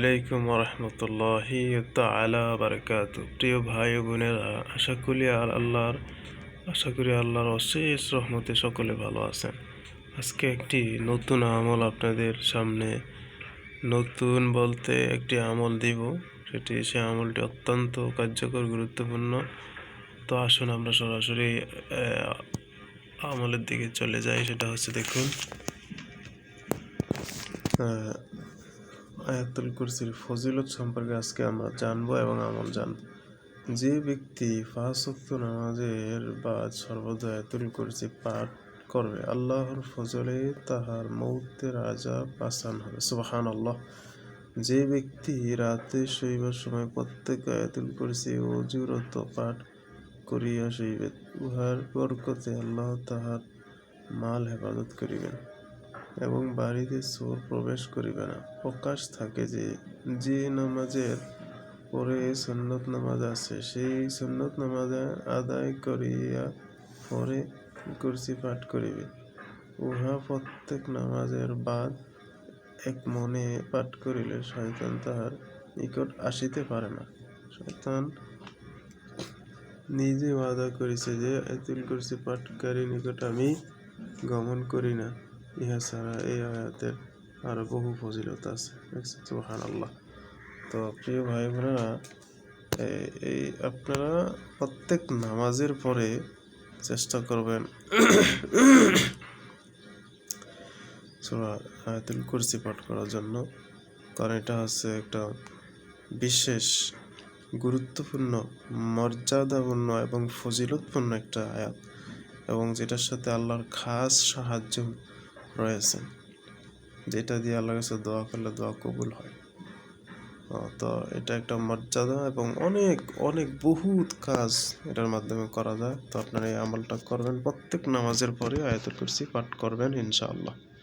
আলাইকুম রহমতুল্লাহি তালা বারকাত প্রিয় ভাই বোনেরা, আশা করি আর আল্লাহর, আশা করি আল্লাহর অশেষ রহমতে সকলে ভালো আছেন। আজকে একটি নতুন আমল আপনাদের সামনে, নতুন বলতে একটি আমল দিব, সেটি সে আমলটি অত্যন্ত কার্যকর, গুরুত্বপূর্ণ। তো আসুন আমরা সরাসরি আমলের দিকে চলে যাই, সেটা হচ্ছে দেখুন আয়াতুল কুরসির ফজিলত সম্পর্কে আজকে আমরা জানব এবং আমল জানব। যে ব্যক্তি ওয়াক্ত নামাজের বা সর্বদা আয়াতুল কুরসি পাঠ করবে, আল্লাহর ফজলে তাহার মৌতের আজাব আসান হবে। সুবাহান আল্লাহ যে ব্যক্তি রাতে শৈবার সময় প্রত্যেক আয়াতুল কুরসি অজুরত পাঠ করিয়া শৈবে, উহার বরকতে আল্লাহ তাহার মাল হেফাজত করিবেন। এবং বাড়িতে চোর প্রবেশ করিবে না। প্রকাশ থাকে যে যে নামাজের পরে সুন্নত নামাজ আছে, সেই সুন্নত নামাজ আদায় করিয়া পরে কুরসি পাঠ করিবে। উহা প্রত্যেক নামাজের বাদ এক মনে পাঠ করিলে শয়তান তাহার নিকট আসিতে পারে না। শয়তান নিজে ওয়াদা করেছে যে আয়াতুল কুরসি পাঠকারী নিকট আমি গমন করি না। ইহা ছাড়া এই আয়াতের আরও বহু ফজিলত আছে। সুহান আল্লাহ তো প্রিয় ভাই বোনেরা এই আপনারা প্রত্যেক নামাজের পরে চেষ্টা করবেন আয়াতুল কুরসি পাঠ করার জন্য। কারণ এটা হচ্ছে একটা বিশেষ গুরুত্বপূর্ণ, মর্যাদাপূর্ণ এবং ফজিলতপূর্ণ একটা আয়াত। এবং যেটার সাথে আল্লাহর খাস সাহায্য রয়েছে। যেটা দিয়ে আল্লাহর কাছে দোয়া করলে দোয়া কবুল হয়। তো এটা একটা মর্যাদা এবং অনেক অনেক বহুত কাজ এটার মাধ্যমে করা যায়। তো আপনারা এই আমলটা করবেন প্রত্যেক নামাজের পরে আয়াতুল কুরসি পাঠ করবেন ইনশাআল্লাহ।